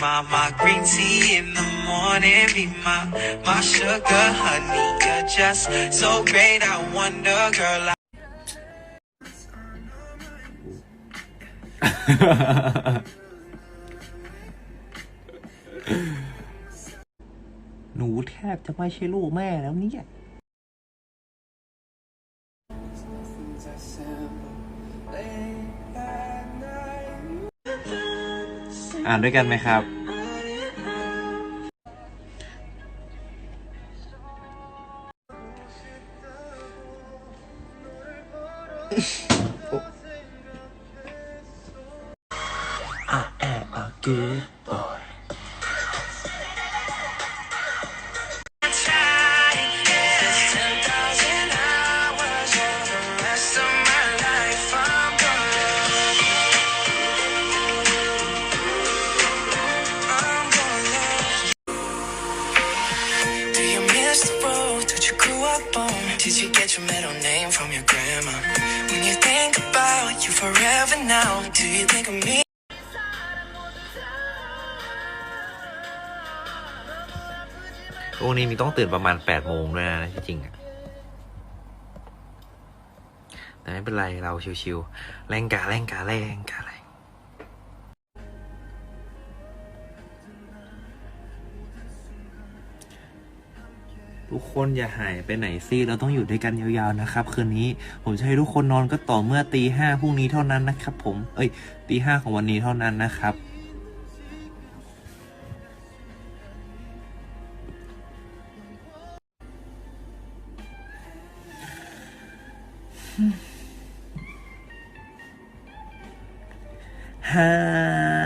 my, my green tea in the morning. Be my, my sugar honey. You're just so great. I wonder, girl. I หนูแทบจะไม่ใช่ลูกแม่แล้วเนี่ย อ่านด้วยกันไหมครับ Just about you forever now, do you think of me? พรุ่งนี้มีต้องตื่นประมาณแปดโมงด้วยนะที่จริงอะแต่ไม่เป็นไรเราชิวๆแรงกาแรงกาแรงกาแรง ทุกคนอย่าหายไปไหนสิเราต้องอยู่ด้วยกันยาวๆนะครับ คืนนี้ผมจะให้ทุกคนนอนก็ต่อเมื่อตีห้าพรุ่งนี้เท่านั้นนะครับ ผม เอ้ยตีห้าของวันนี้เท่านั้นนะครับฮ่า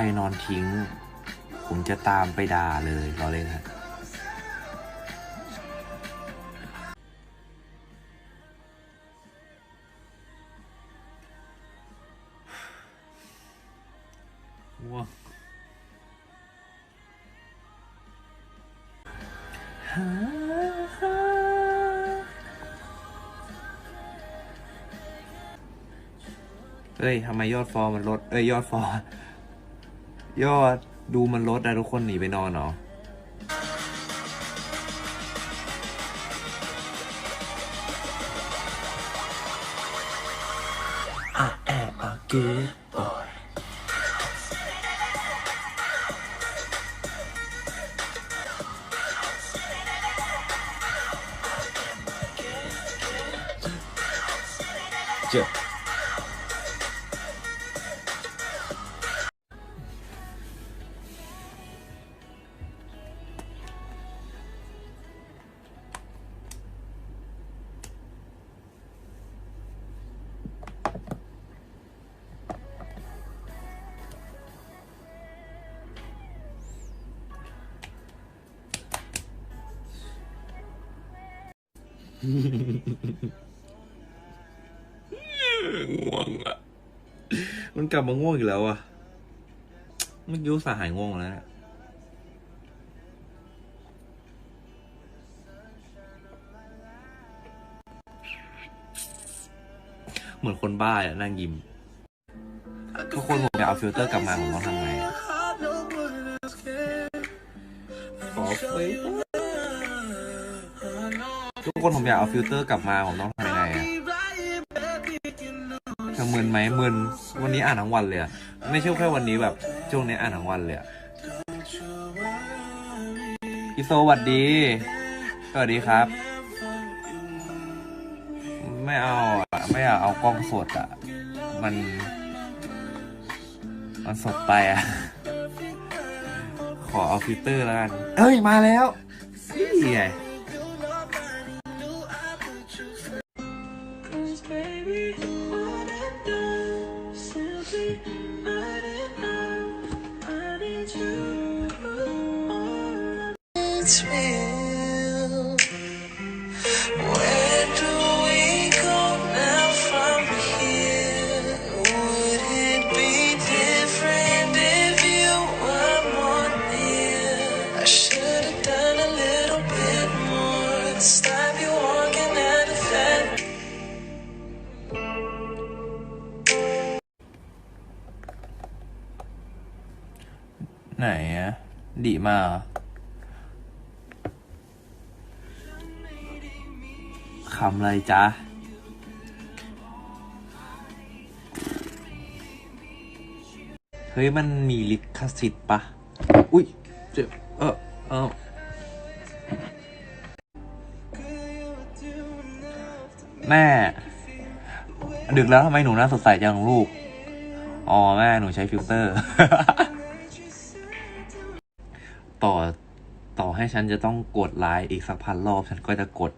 รนอนทิ้ง ผมจะตามไปด่าเลยรอเลยนะว้าวเอ้ยทำไมยอดฟอร์มันลด เอ้ย ยอดฟอร์ ยอดดูมันลดอะทุกคนหนีไปนอนเหรอ I am a good boy เจ็บ ง่วงอะ มันกลับมาง่วงอีกแล้วอะมันยุสาหายง่วงแล้วเนี่ยเหมือนคนบ้าอะนั่งยิ้มทุกคนผมอยากเอาฟิลเตอร์กลับมาผมต้องทำไงอะขอเฟซ ทุกคนผมอยากเอาฟิลเตอร์กลับมาผมต้องทำยังไงอะเธอมึนไหมมึนวันนี้อ่านทั้งวันเลยอะไม่ใช่แค่วันนี้แบบช่วงนี้อ่านทั้งวันเลยอะพี่โซสวัสดีสวัสดีครับ ไม่เอาอะไม่อยากเอากล้องสดอะมัน มันสดไปอะขอเอาฟิลเตอร์แล้วกันเอ้ยมาแล้วนี่ไง it's real. Where do we go now from here? Would it be different if you were more near? I should have done a little bit more to stop you walking out of. Này đị mà คำอะไรจ๊ะเฮ้ย มันมีลิขสิทธิ์ปะ อุ้ยเจ็บเออเออแม่ ดึกแล้วทำไมหนูน่าสดใสจังลูก อ๋อ แม่หนูใช้ฟิลเตอร์ ต่อต่อให้ฉันจะต้องกดไลค์อีกสักพันรอบ ฉันก็จะกด